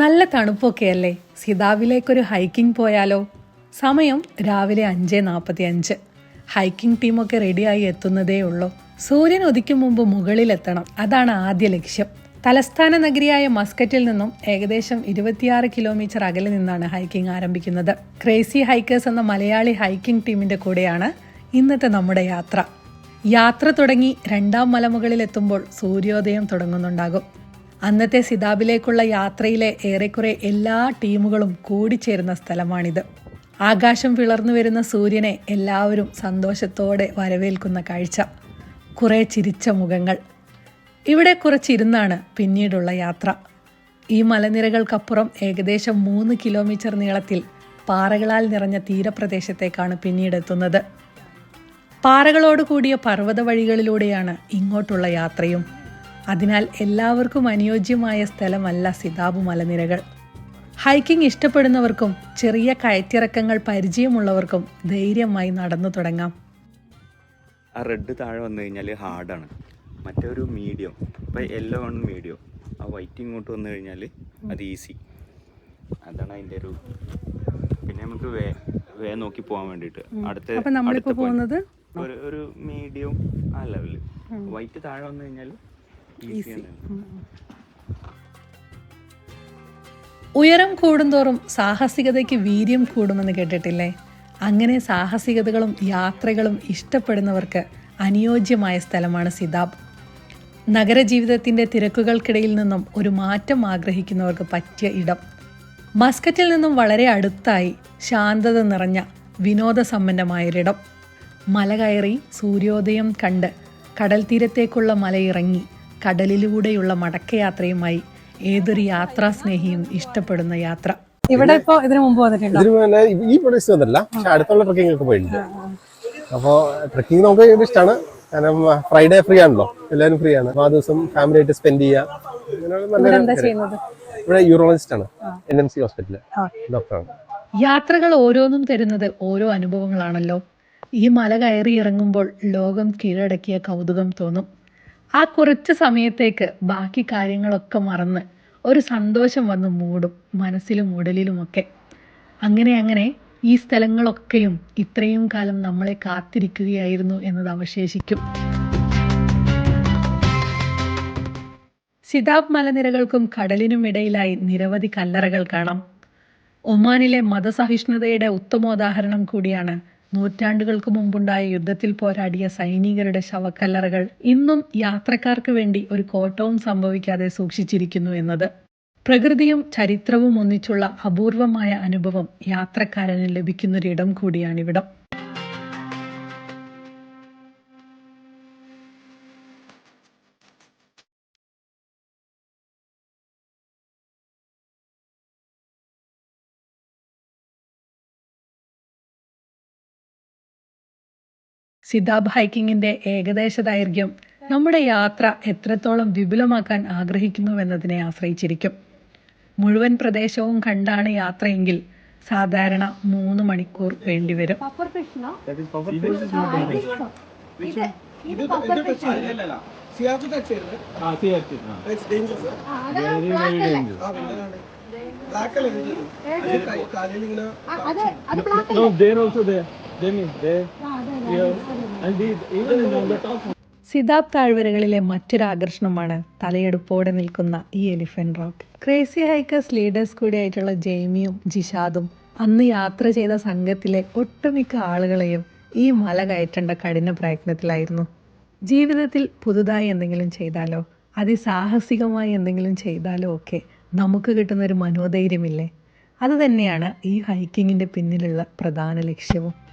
നല്ല തണുപ്പൊക്കെ അല്ലേ? സിതാവിലേക്കൊരു ഹൈക്കിംഗ് പോയാലോ? സമയം രാവിലെ അഞ്ച് നാൽപ്പത്തി അഞ്ച് ഹൈക്കിംഗ് ടീമൊക്കെ റെഡിയായി എത്തുന്നതേ ഉള്ളൂ. സൂര്യൻ ഉദിക്കും മുമ്പ് മുകളിലെത്തണം. അതാണ് ആദ്യ ലക്ഷ്യം. തലസ്ഥാന നഗരിയായ മസ്കറ്റിൽ നിന്നും ഏകദേശം ഇരുപത്തിയാറ് കിലോമീറ്റർ അകലെ നിന്നാണ് ഹൈക്കിംഗ് ആരംഭിക്കുന്നത്. ക്രേസി ഹൈക്കേഴ്സ് എന്ന മലയാളി ഹൈക്കിംഗ് ടീമിന്റെ കൂടെയാണ് ഇന്നത്തെ നമ്മുടെ യാത്ര. യാത്ര തുടങ്ങി രണ്ടാം മലമുകളിൽ എത്തുമ്പോൾ സൂര്യോദയം തുടങ്ങുന്നുണ്ടാകും. അന്നത്തെ സിതാബിലേക്കുള്ള യാത്രയിലെ ഏറെക്കുറെ എല്ലാ ടീമുകളും കൂടിച്ചേരുന്ന സ്ഥലമാണിത്. ആകാശം പിളർന്നു വരുന്ന സൂര്യനെ എല്ലാവരും സന്തോഷത്തോടെ വരവേൽക്കുന്ന കാഴ്ച. കുറെ ചിരിച്ച മുഖങ്ങൾ. ഇവിടെ കുറച്ചിരുന്നാണ് പിന്നീടുള്ള യാത്ര. ഈ മലനിരകൾക്കപ്പുറം ഏകദേശം മൂന്ന് കിലോമീറ്റർ നീളത്തിൽ പാറകളാൽ നിറഞ്ഞ തീരപ്രദേശത്തേക്കാണ് പിന്നീട് എത്തുന്നത്. പാറകളോട് കൂടിയ പർവത വഴികളിലൂടെയാണ് ഇങ്ങോട്ടുള്ള യാത്രയും. അതിനാൽ എല്ലാവർക്കും അനുയോജ്യമായ സ്ഥലമല്ല സിതാബ് മലനിരകൾ. ഹൈക്കിംഗ് ഇഷ്ടപ്പെടുന്നവർക്കും ചെറിയ കയറ്റിറക്കങ്ങൾ പരിചയമുള്ളവർക്കും ധൈര്യമായി നടന്നു തുടങ്ങാം. ആ റെഡ് താഴെ വന്നു കഴിഞ്ഞാൽ ഹാർഡാണ് മറ്റൊരു മീഡിയം ഇപ്പം യെല്ലോ ആണ് മീഡിയം ആ വൈറ്റ് ഇങ്ങോട്ട് വന്നു കഴിഞ്ഞാൽ അത് ഈസി അതാണ് അതിന്റെ ഒരു പിന്നെ നമുക്ക് വേ വേ നോക്കി പോകാൻ വേണ്ടിയിട്ട്. അടുത്ത നമ്മളിപ്പോൾ പോകുന്നത് ഒരു ഒരു മീഡിയം ആ ലെവൽ വൈറ്റ് താഴെ വന്നു കഴിഞ്ഞാൽ ഈസി ഉയരം കൂടുന്തോറും സാഹസികതയ്ക്ക് വീര്യം കൂടുമെന്ന് കേട്ടിട്ടില്ലേ? അങ്ങനെ സാഹസികതകളും യാത്രകളും ഇഷ്ടപ്പെടുന്നവർക്ക് അനുയോജ്യമായ സ്ഥലമാണ് സിതാബ് നഗരജീവിതത്തിന്റെ തിരക്കുകൾക്കിടയിൽ നിന്നും ഒരു മാറ്റം ആഗ്രഹിക്കുന്നവർക്ക് പറ്റിയ ഇടം. മസ്കറ്റിൽ നിന്നും വളരെ അടുത്തായി ശാന്തത നിറഞ്ഞ വിനോദസമ്പന്നമായൊരിടം. മല കയറി സൂര്യോദയം കണ്ട് കടൽ തീരത്തേക്കുള്ള മലയിറങ്ങി കടലിലൂടെയുള്ള മടക്കയാത്രയുമായി ഏതൊരു യാത്രാ സ്നേഹിയും ഇഷ്ടപ്പെടുന്ന യാത്ര? ഇവിടെ ഇപ്പോ ഇതിനു മുമ്പ് വന്നിട്ടുണ്ട്? ഈ പ്രദേശത്ത് വന്നില്ല പക്ഷെ അടുത്തുള്ള ട്രക്കിംഗ് ഒക്കെ പോയിട്ടുണ്ട് അപ്പോൾ ട്രക്കിംഗ് നമുക്ക് ഇഷ്ടമാണ് കാരണം ഫ്രൈഡേ ഫ്രീ ആണല്ലോ എല്ലാവരും ഫ്രീ ആണ്. അപ്പോൾ ആ ദിവസം ഫാമിലി ആയിട്ട് സ്പെൻഡ് ചെയ്യുക ഇവിടെ യൂറോളജിസ്റ്റ് ആണ് എൻ എം സി ഹോസ്പിറ്റലിൽ ഡോക്ടറാണ് യാത്രകൾ ഓരോന്നും തരുന്നത് ഓരോ അനുഭവങ്ങളാണല്ലോ. ഈ മല കയറി ഇറങ്ങുമ്പോൾ ലോകം കീഴടക്കിയ കൗതുകം തോന്നും. ആ കുറച്ച് സമയത്തേക്ക് ബാക്കി കാര്യങ്ങളൊക്കെ മറന്ന് ഒരു സന്തോഷം വന്ന് മൂടും മനസ്സിലും ഉടലിലുമൊക്കെ. അങ്ങനെ അങ്ങനെ ഈ സ്ഥലങ്ങളൊക്കെയും ഇത്രയും കാലം നമ്മളെ കാത്തിരിക്കുകയായിരുന്നു എന്നത് അവശേഷിക്കും. സിതാബ് മലനിരകൾക്കും കടലിനും ഇടയിലായി നിരവധി കല്ലറകൾ കാണാം. ഒമാനിലെ മതസഹിഷ്ണുതയുടെ ഉത്തമോദാഹരണം കൂടിയാണ് നൂറ്റാണ്ടുകൾക്ക് മുമ്പുണ്ടായ യുദ്ധത്തിൽ പോരാടിയ സൈനികരുടെ ശവക്കല്ലറകൾ ഇന്നും യാത്രക്കാർക്ക് വേണ്ടി ഒരു കോട്ടവും സംഭവിക്കാതെ സൂക്ഷിച്ചിരിക്കുന്നു എന്നത്. പ്രകൃതിയും ചരിത്രവും ഒന്നിച്ചുള്ള അപൂർവമായ അനുഭവം യാത്രക്കാരന് ലഭിക്കുന്നൊരിടം കൂടിയാണിവിടം. സിതാബ് ഹൈക്കിങ്ങിന്റെ ഏകദേശ ദൈർഘ്യം നമ്മുടെ യാത്ര എത്രത്തോളം വിപുലമാക്കാൻ ആഗ്രഹിക്കുന്നുവെന്നതിനെ ആശ്രയിച്ചിരിക്കും മുഴുവൻ പ്രദേശവും കണ്ടാണ് യാത്രയെങ്കിൽ സാധാരണ മൂന്ന് മണിക്കൂർ വേണ്ടിവരും No, they're also there. They mean there. സിതാബ് താഴ്വരകളിലെ മറ്റൊരു ആകർഷണമാണ് തലയെടുപ്പോടെ നിൽക്കുന്ന ഈ elephant rock crazy hikers leaders കൂടിയായിട്ടുള്ള ജെയ്മിയും ജിഷാദും അന്ന് യാത്ര ചെയ്ത സംഘത്തിലെ ഒട്ടുമിക്ക ആളുകളെയും ഈ മല കയറ്റേണ്ട കഠിന പ്രയത്നത്തിലായിരുന്നു. ജീവിതത്തിൽ പുതുതായി എന്തെങ്കിലും ചെയ്താലോ അതിസാഹസികമായി എന്തെങ്കിലും ചെയ്താലോ ഒക്കെ നമുക്ക് കിട്ടുന്ന ഒരു മനോധൈര്യമില്ലേ അതുതന്നെയാണ് ഈ ഹൈക്കിങ്ങിന്റെ പിന്നിലുള്ള പ്രധാന ലക്ഷ്യവും.